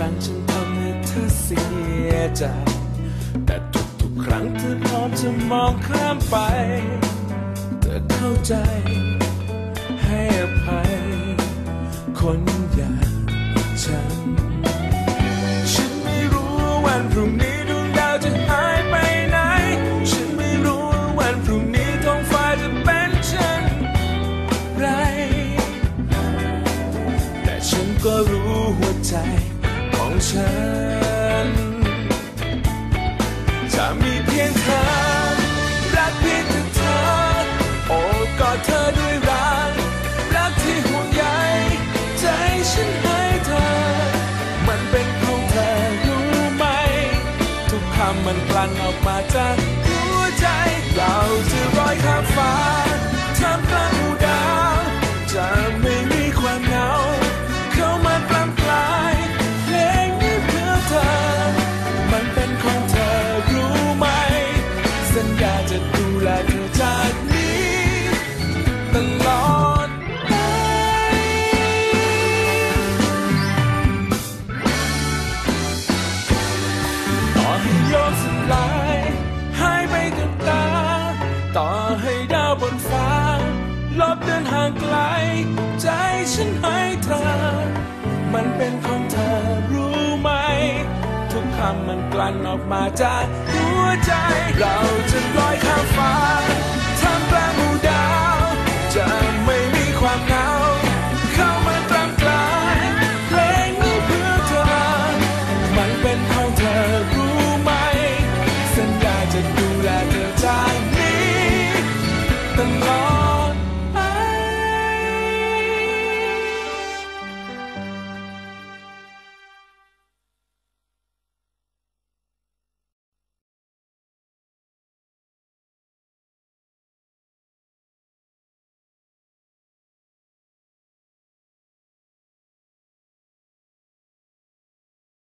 ครั้งฉันทำให้เธอเสียใจ แต่ทุกๆครั้งเธอพร้อมจะมองข้ามไป เธอเข้าใจ ให้อภัยคนอย่าง ของฉัน จะมีเพียงเธอ รักเพียงแต่เธอ โอบกอดเธอด้วยรัก รักที่ห่วงใยใจฉันให้เธอ มันเป็นของเธอรู้ไหม ทุกคำมันกลั่นออกมาจากหัวใจ เราจะลอยข้ามฟ้า เธอ มันเป็นของเธอรู้ไหม ทุกคำมันกลั่นออกมาจากหัวใจเรา